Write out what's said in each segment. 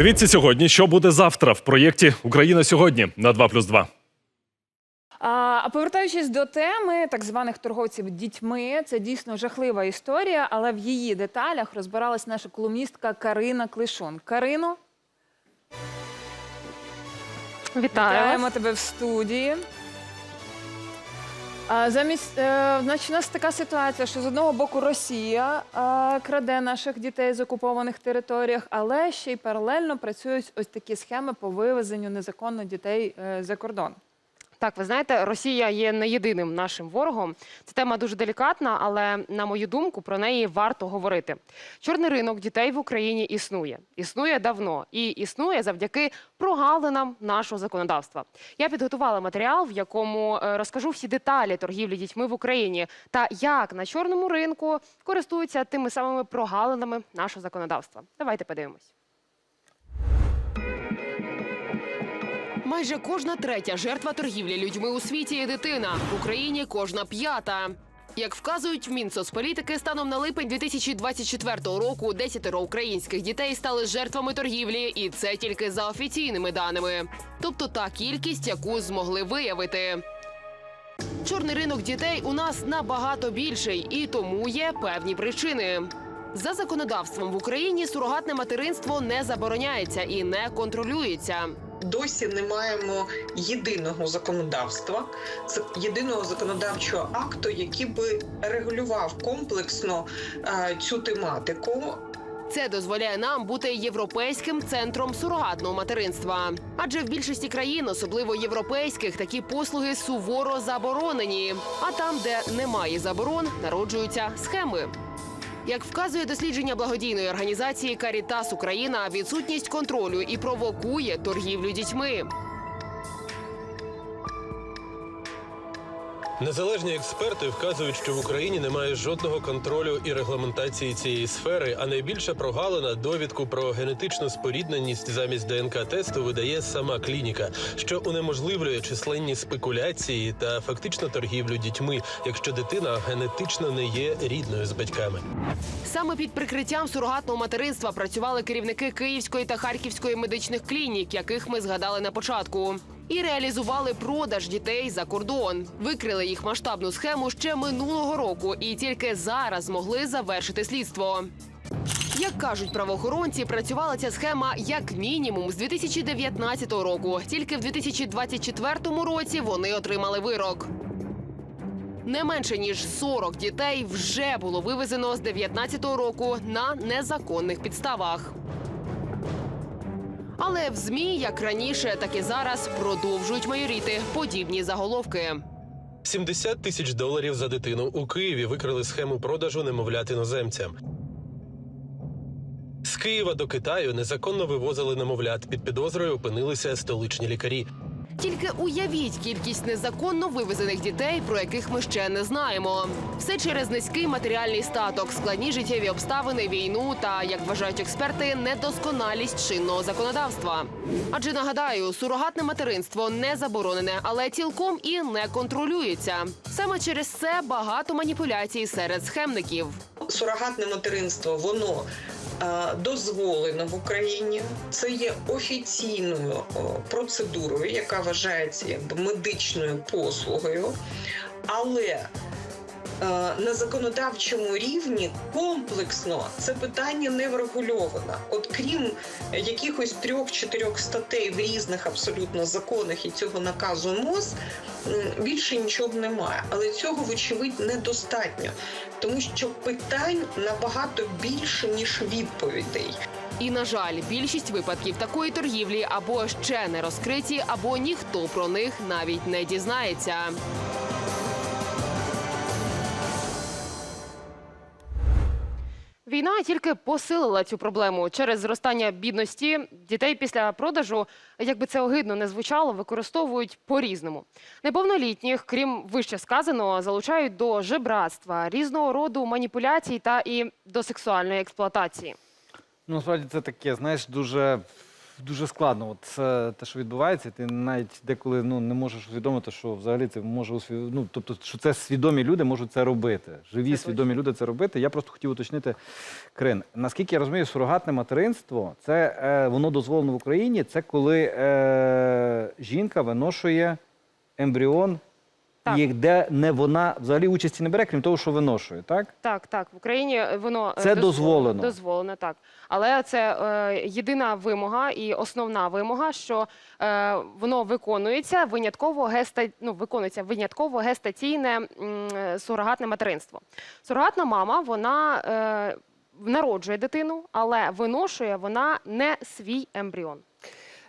Дивіться сьогодні, що буде завтра в проєкті Україна сьогодні на 2+,2. А а повертаючись до теми так званих торговців дітьми, це дійсно жахлива історія, але в її деталях розбиралась наша колумністка Карина Клишон. Карино, Вітаю вітаємо вас. тебе в студії. А, замість, е, значить, у нас така ситуація, що з одного боку Росія е, краде наших дітей з окупованих територіях, але ще й паралельно працюють ось такі схеми по вивезенню незаконно дітей е, за кордон. Так, ви знаєте, Росія є не єдиним нашим ворогом. Це тема дуже делікатна, але на мою думку, про неї варто говорити. Чорний ринок дітей в Україні існує. Існує давно і існує завдяки прогалинам нашого законодавства. Я підготувала матеріал, в якому е, розкажу всі деталі торгівлі дітьми в Україні та як на чорному ринку користуються тими самими прогалинами нашого законодавства. Давайте подивимось. Майже кожна третя жертва торгівлі людьми у світі є дитина. В Україні кожна п'ята. Як вказують в Мінсоцполітики, станом на липень 2024 року 10 українських дітей стали жертвами торгівлі, і це тільки за офіційними даними. Тобто та кількість, яку змогли виявити. Чорний ринок дітей у нас набагато більший, і тому є певні причини. За законодавством в Україні сурогатне материнство не забороняється і не контролюється. Досі не маємо єдиного законодавства, єдиного законодавчого акту, який би регулював комплексно е, цю тематику. Це дозволяє нам бути європейським центром сурогатного материнства. Адже в більшості країн, особливо європейських, такі послуги суворо заборонені. А там, де немає заборон, народжуються схеми. Як вказує дослідження благодійної організації Карітас Україна, відсутність контролю і провокує торгівлю дітьми. Незалежні експерти вказують, що в Україні немає жодного контролю і регламентації цієї сфери, а найбільша прогалина довідку про генетичну спорідненість замість ДНК-тесту видає сама клініка, що унеможливлює численні спекуляції та фактично торгівлю дітьми, якщо дитина генетично не є рідною з батьками. Саме під прикриттям сурогатного материнства працювали керівники Київської та Харківської медичних клінік, яких ми згадали на початку. І реалізували продаж дітей за кордон. Викрили їх масштабну схему ще минулого року, і тільки зараз змогли завершити слідство. Як кажуть правоохоронці, працювала ця схема як мінімум з 2019 року. Тільки в 2024 році вони отримали вирок. Не менше ніж 40 дітей вже було вивезено з 19-го року на незаконних підставах. Але в змі, як раніше, так і зараз продовжують майоріти подібні заголовки. 70 тисяч доларів за дитину у Києві викрили схему продажу немовлят іноземцям. З Києва до Китаю незаконно вивозили немовлят. Під підозрою опинилися столичні лікарі. Тільки уявіть кількість незаконно вивезених дітей, про яких ми ще не знаємо. Все через низький матеріальний статок, складні життєві обставини, війну та, як вважають експерти, недосконалість чинного законодавства. Адже нагадаю, сурогатне материнство не заборонене, але цілком і не контролюється. Саме через це багато маніпуляцій серед схемників. Сурогатне материнство воно дозволено в Україні. Це є офіційною процедурою, яка вважається якби медичною послугою, але е, на законодавчому рівні комплексно це питання не врегульовано. От крім якихось трьох-чотирьох статей в різних абсолютно законах і цього наказу МОЗ, більше нічого немає. Але цього, вочевидь, недостатньо, тому що питань набагато більше ніж відповідей. І на жаль, більшість випадків такої торгівлі або ще не розкриті, або ніхто про них навіть не дізнається. Війна тільки посилила цю проблему через зростання бідності. Дітей після продажу, як би це огидно не звучало, використовують по-різному. Неповнолітніх, крім вище сказаного, залучають до жебратства, різного роду маніпуляцій та і до сексуальної експлуатації. Ну, насправді це таке, знаєш, дуже дуже складно. От це те, що відбувається, ти навіть деколи ну, не можеш усвідомити, що взагалі це може усвід... ну, тобто, що це свідомі люди можуть це робити. Живі Це свідомі люди це робити. Я просто хотів уточнити Крин. Наскільки я розумію, сурогатне материнство це е, воно дозволено в Україні. Це коли е, жінка виношує ембріон, Так. і де не вона взагалі участі не бере, крім того, що виношує, так? Так, так, в Україні воно е, Це дозволено. Дозволено, так. Але це е, єдина вимога і основна вимога, що е, воно виконується винятково геста... ну, виконується винятково гестаційне м, е, сурогатне материнство. Сурогатна мама, вона е, народжує дитину, але виношує вона не свій ембріон.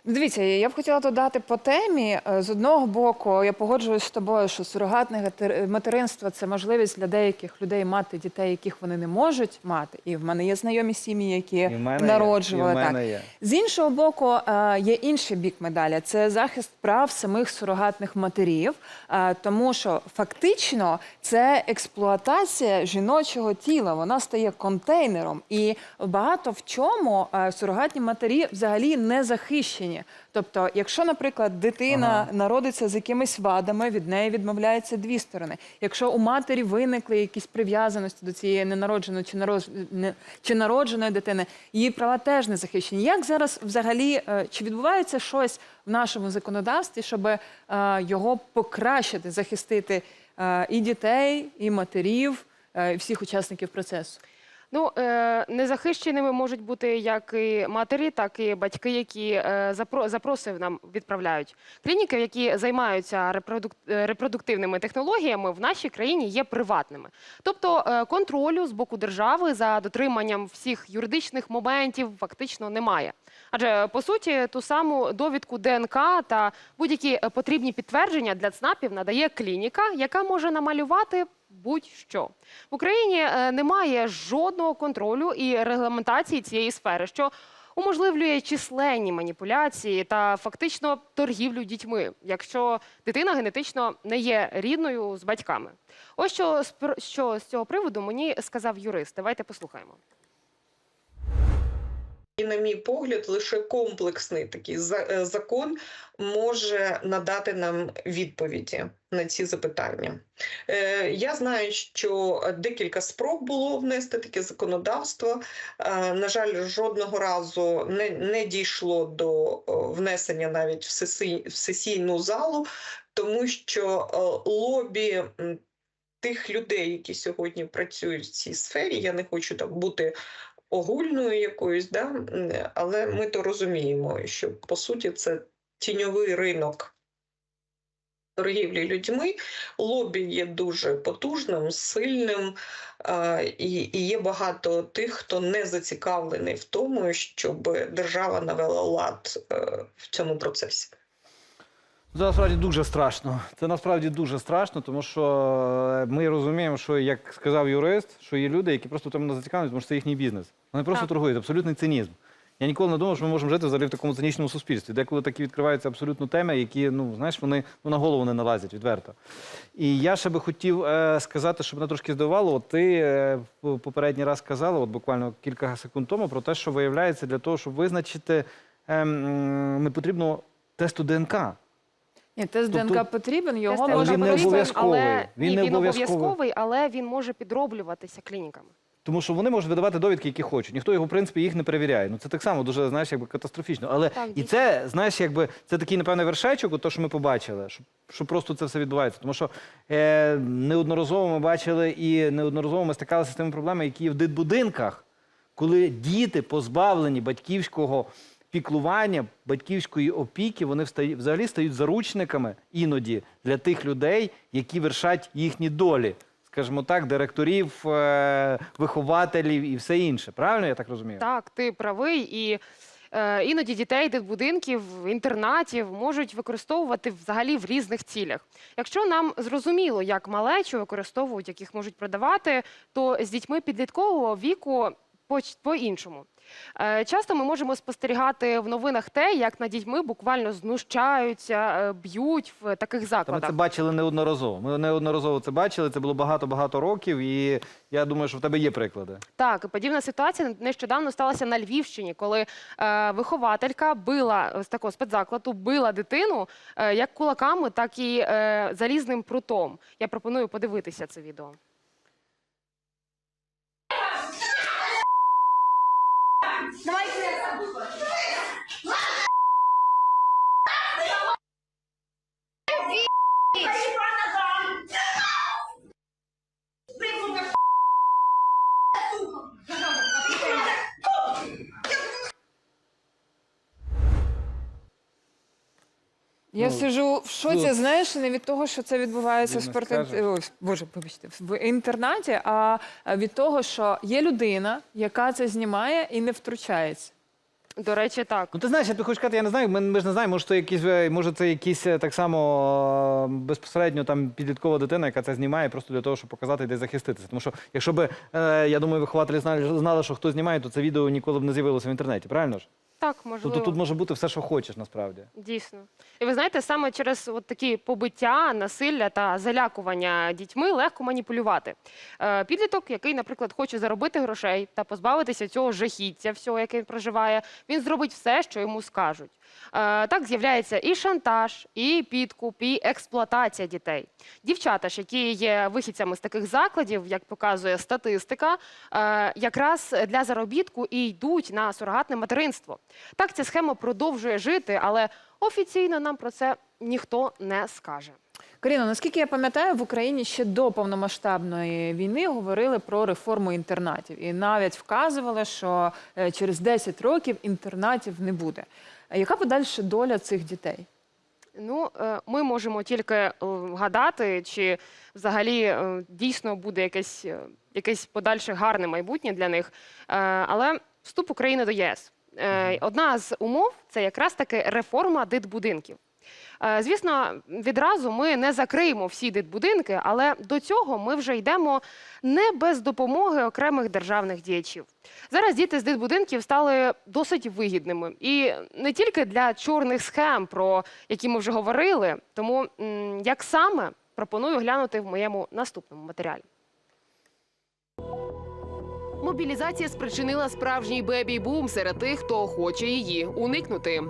Ну, Дивіться, я б хотіла додати по темі. Е, З одного боку, я погоджуюсь з тобою, що сурогатне материнство це можливість для деяких людей мати дітей, яких вони не можуть мати. І в мене є знайомі сім'ї, які є, народжували так. є. З іншого боку, е, є інший бік медалі це захист прав самих сурогатних матерів, е, тому що фактично це експлуатація жіночого тіла. Вона стає контейнером, і багато в чому е, сурогатні матері взагалі не захищені. Тобто, якщо, наприклад, дитина Ага. народиться з якимись вадами, від неї відмовляються дві сторони. Якщо у матері виникли якісь прив'язаності до цієї ненародженої чи нарож... не- чи народженої дитини, її права теж не захищені. Як зараз взагалі е, чи відбувається щось в нашому законодавстві, щоб е, його покращити, захистити е, і дітей, і матерів, і всіх учасників процесу? Ну, е, незахищеними можуть бути як і матері, так і батьки, які е, запроси нам відправляють. Клініки, які займаються е, репродуктивними технологіями, в нашій країні є приватними. Тобто контролю з боку держави за дотриманням всіх юридичних моментів фактично немає. Адже по суті ту саму довідку ДНК та будь-які потрібні підтвердження для ЦНАПів надає клініка, яка може намалювати будь-що. В Україні е, немає жодного контролю і регламентації цієї сфери, що уможливлює численні маніпуляції та фактично торгівлю дітьми, якщо дитина генетично не є рідною з батьками. Ось що, що з цього приводу мені сказав юрист. Давайте послухаємо. І, на мій погляд, лише комплексний такий е, закон може надати нам відповіді на ці запитання. Е, Я знаю, що декілька спроб було внести таке законодавство. Е, На жаль, жодного разу не, не дійшло до внесення навіть в, сесій, в сесійну залу, тому що лобі. Тих людей, які сьогодні працюють в цій сфері, я не хочу так бути огульною якоюсь, да? але ми то розуміємо, що по суті це тіньовий ринок торгівлі людьми. Лобі є дуже потужним, сильним, і, є багато тих, хто не зацікавлений в тому, щоб держава навела лад е, в цьому процесі. Це насправді дуже страшно. Це насправді дуже страшно, тому що е, ми розуміємо, що як сказав юрист, що є люди, які просто в тому не зацікавлені, тому що це їхній бізнес. Вони просто Так. торгують, абсолютний цинізм. Я ніколи не думав, що ми можемо жити взагалі в такому цинічному суспільстві, деколи такі відкриваються абсолютно теми, які, ну знаєш, вони ну, на голову не налазять відверто. І я ще би хотів е, сказати, щоб мене трошки здивувало. От ти е, попередній раз казала, от буквально кілька секунд тому, про те, що виявляється для того, щоб визначити, ем, не потрібно тесту ДНК. Ні, тест Тобто- ДНК потрібен, його Тест Але він не обов'язковий. але Він ні, не він обов'язковий. обов'язковий, але він може підроблюватися клініками. Тому що вони можуть видавати довідки, які хочуть. Ніхто його, в принципі, їх не перевіряє. Ну це так само дуже, знаєш, якби катастрофічно. Але Так, і дійсно. це, знаєш, якби це такий, напевне, вершечок, от то, що ми побачили, що, що просто це все відбувається. Тому що е, неодноразово ми бачили і неодноразово ми стикалися з тими проблемами, які є в дитбудинках, коли діти позбавлені батьківського піклування, батьківської опіки, вони взагалі стають заручниками іноді для тих людей, які вершать їхні долі. Скажімо так, директорів, е, вихователів і все інше. Правильно я так розумію? Так, ти правий. І е, іноді дітей дитбудинків, інтернатів можуть використовувати взагалі в різних цілях. Якщо нам зрозуміло, як малечу використовують, яких можуть продавати, то з дітьми підліткового віку. По-іншому. Е, Часто ми можемо спостерігати в новинах те, як над дітьми буквально знущаються, е, б'ють в таких Та ми це бачили неодноразово. Ми неодноразово це бачили. Це було багато-багато років, і я думаю, що в тебе є приклади. Так, подібна ситуація нещодавно сталася на Львівщині, коли е, вихователька била з такого спецзакладу, била дитину е, як кулаками, так і е, залізним прутом. Я пропоную подивитися це відео. Nós. Я Ну, сижу в шоці, ну, знаєш, не від того, що це відбувається в спорт... Боже, вибачте, в інтернаті, а від того, що є людина, яка це знімає і не втручається. До речі, так. Ну ти знаєш, я тобі хочу сказати, я не знаю, ми, ми ж не знаємо, може це якісь, е, може це якісь е, так само е, безпосередньо там підліткова дитина, яка це знімає просто для того, щоб показати де захиститися. Тому що якщо б, е, я думаю, вихователі знали, знали, що хто знімає, то це відео ніколи б не з'явилося в інтернеті, правильно ж? Так, можливо. Тут, тут може бути все, що хочеш, насправді. Дійсно. І ви знаєте, саме через от такі побиття, насилля та залякування дітьми легко маніпулювати. Е, підліток, який, наприклад, хоче заробити грошей та позбавитися цього жахіття, всього, яке він проживає, він зробить все, що йому скажуть. Е, так з'являється і шантаж, і підкуп, і експлуатація дітей. Дівчата ж, які є вихідцями з таких закладів, як показує статистика, е, якраз для заробітку і йдуть на сурогатне материнство. Так ця схема продовжує жити, але офіційно нам про це ніхто не скаже. Каріно, наскільки я пам'ятаю, в Україні ще до повномасштабної війни говорили про реформу інтернатів і навіть вказували, що е, через 10 років інтернатів не буде. А Яка подальша доля цих дітей? Ну, е, ми можемо тільки е, гадати, чи взагалі е, дійсно буде якесь, якесь подальше гарне майбутнє для них. Але вступ України до ЄС. Одна з умов це якраз таки реформа дитбудинків. Е, Звісно, відразу ми не закриємо всі дитбудинки, але до цього ми вже йдемо не без допомоги окремих державних діячів. Зараз діти з дитбудинків стали досить вигідними. І не тільки для чорних схем, про які ми вже говорили. Тому як саме пропоную глянути в моєму наступному матеріалі. Мобілізація спричинила справжній бебі-бум серед тих, хто хоче її уникнути.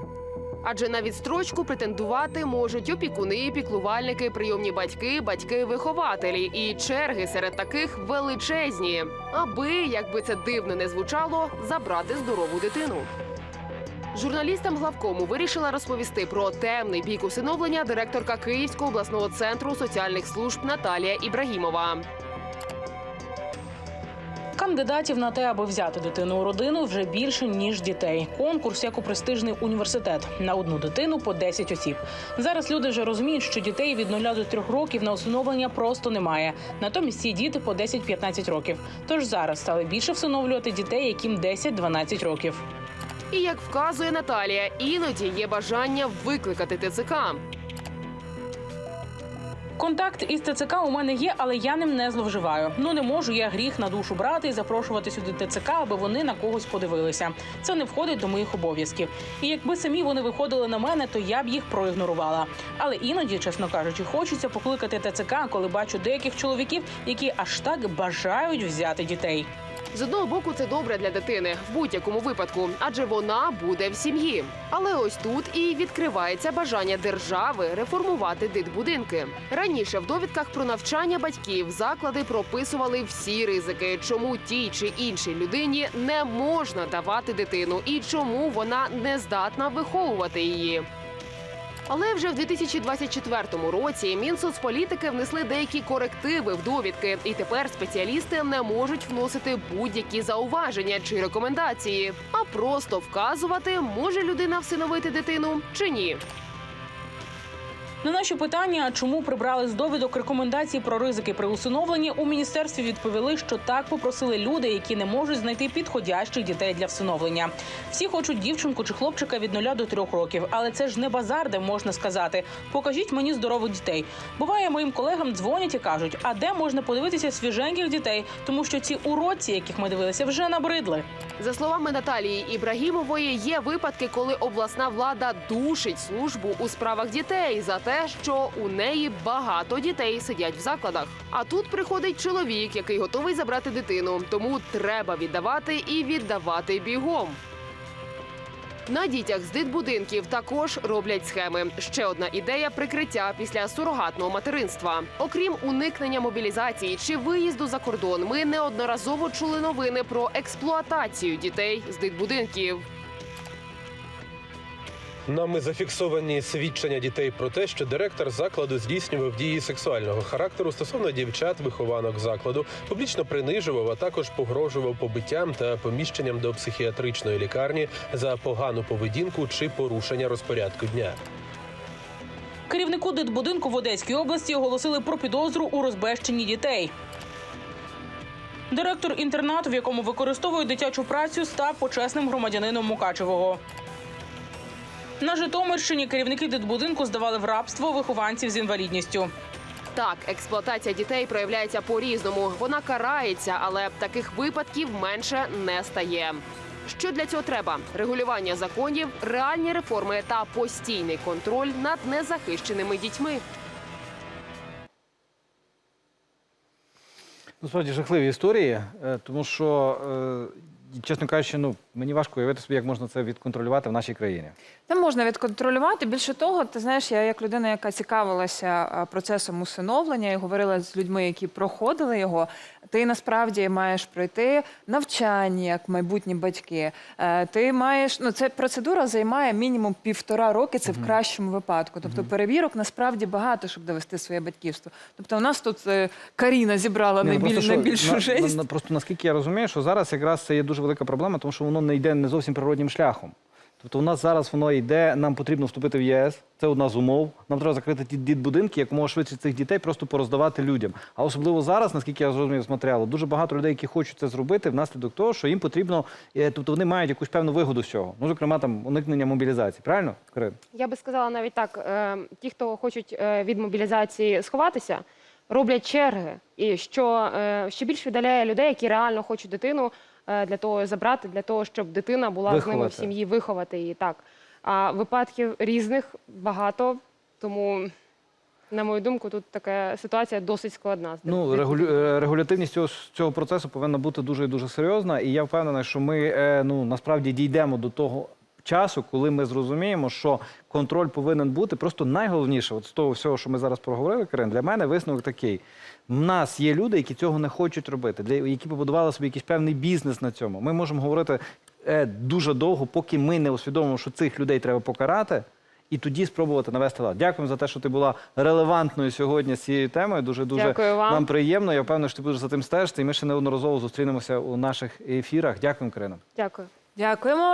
Адже на відстрочку претендувати можуть опікуни, піклувальники, прийомні батьки, батьки-вихователі. І черги серед таких величезні, аби, якби це дивно не звучало, забрати здорову дитину. Журналістам главкому вирішила розповісти про темний бік усиновлення директорка Київського обласного центру соціальних служб Наталія Ібрагімова. Кандидатів на те, аби взяти дитину у родину, вже більше ніж дітей. Конкурс як у престижний університет на одну дитину по 10 осіб. Зараз люди вже розуміють, що дітей від 0 до 3 років на усиновлення просто немає. Натомість ці діти по 10-15 років. Тож зараз стали більше всиновлювати дітей, яким 10-12 років. І як вказує Наталія, іноді є бажання викликати ТЦК. Контакт із ТЦК у мене є, але я ним не зловживаю. Ну не можу я гріх на душу брати і запрошувати сюди ТЦК, аби вони на когось подивилися. Це не входить до моїх обов'язків. І якби самі вони виходили на мене, то я б їх проігнорувала. Але іноді, чесно кажучи, хочеться покликати ТЦК, коли бачу деяких чоловіків, які аж так бажають взяти дітей. З одного боку, це добре для дитини в будь-якому випадку, адже вона буде в сім'ї. Але ось тут і відкривається бажання держави реформувати дитбудинки. Раніше в довідках про навчання батьків заклади прописували всі ризики, чому тій чи іншій людині не можна давати дитину і чому вона не здатна виховувати її. Але вже в 2024 році Мінсоцполітики внесли деякі корективи в довідки, і тепер спеціалісти не можуть вносити будь-які зауваження чи рекомендації, а просто вказувати, може людина всиновити дитину чи ні. На наші питання, чому прибрали з довідок рекомендації про ризики при усиновленні, у міністерстві відповіли, що так попросили люди, які не можуть знайти підходящих дітей для всиновлення. Всі хочуть дівчинку чи хлопчика від нуля до трьох років, але це ж не базар, де можна сказати: покажіть мені здорових дітей. Буває, моїм колегам дзвонять і кажуть, а де можна подивитися свіженьких дітей, тому що ці уродці, яких ми дивилися, вже набридли. За словами Наталії Ібрагімової, є випадки, коли обласна влада душить службу у справах дітей за те, що у неї багато дітей сидять в закладах. А тут приходить чоловік, який готовий забрати дитину, тому треба віддавати і віддавати бігом. На дітях з дитбудинків також роблять схеми. Ще одна ідея прикриття після сурогатного материнства. Окрім уникнення мобілізації чи виїзду за кордон, ми неодноразово чули новини про експлуатацію дітей з дитбудинків. Нами зафіксовані свідчення дітей про те, що директор закладу здійснював дії сексуального характеру стосовно дівчат, вихованок закладу, публічно принижував, а також погрожував побиттям та поміщенням до психіатричної лікарні за погану поведінку чи порушення розпорядку дня. Керівнику дитбудинку в Одеській області оголосили про підозру у розбещенні дітей. Директор інтернату, в якому використовують дитячу працю, став почесним громадянином Мукачевого. На Житомирщині керівники дитбудинку здавали в рабство вихованців з інвалідністю. Так, експлуатація дітей проявляється по-різному. Вона карається, але таких випадків менше не стає. Що для цього треба? Регулювання законів, реальні реформи та постійний контроль над незахищеними дітьми. Насправді жахливі історії, е, тому що, е, чесно кажучи, ну мені важко уявити собі, як можна це відконтролювати в нашій країні. Це можна відконтролювати. Більше того, ти знаєш, я як людина, яка цікавилася процесом усиновлення і говорила з людьми, які проходили його. Ти насправді маєш пройти навчання як майбутні батьки. Е, Ти маєш ну це процедура займає мінімум півтора роки. Це в кращому випадку. Тобто перевірок насправді багато, щоб довести своє батьківство. Тобто, у нас тут е, Каріна зібрала ну, найбільшу на- жесть. Просто наскільки я розумію, що зараз якраз це є дуже велика проблема, тому що воно не йде не зовсім природнім шляхом. Тобто у нас зараз воно йде, нам потрібно вступити в ЄС, це одна з умов. Нам треба закрити ті дітбудинки, якомога швидше цих дітей просто пороздавати людям. А особливо зараз, наскільки я зрозумів з матеріалу, дуже багато людей, які хочуть це зробити, внаслідок того, що їм потрібно, е, тобто вони мають якусь певну вигоду з цього. Ну, зокрема, там уникнення мобілізації. Правильно? Карин? Я би сказала навіть так: е, ті, хто хочуть е, від мобілізації сховатися, роблять черги, і що е, ще більше віддаляє людей, які реально хочуть дитину для того забрати, для того, щоб дитина була з ними в сім'ї, виховати її так. А випадків різних багато, тому. На мою думку, тут така ситуація досить складна. Ну, регулю... е, регулятивність цього, цього процесу повинна бути дуже і дуже серйозна. І я впевнений, що ми е, ну, насправді дійдемо до того часу, коли ми зрозуміємо, що контроль повинен бути. Просто найголовніше, от з того всього, що ми зараз проговорили, Карин, для мене висновок такий. У нас є люди, які цього не хочуть робити, для які побудували собі якийсь певний бізнес на цьому. Ми можемо говорити е, дуже довго, поки ми не усвідомимо, що цих людей треба покарати. І тоді спробувати навести лад. Дякуємо за те, що ти була релевантною сьогодні з цією темою. Дуже дуже вам. нам приємно. Я впевнений, що ти будеш за тим стежити. І ми ще неодноразово зустрінемося у наших ефірах. Дякуємо, Карина. Дякую. Дякуємо.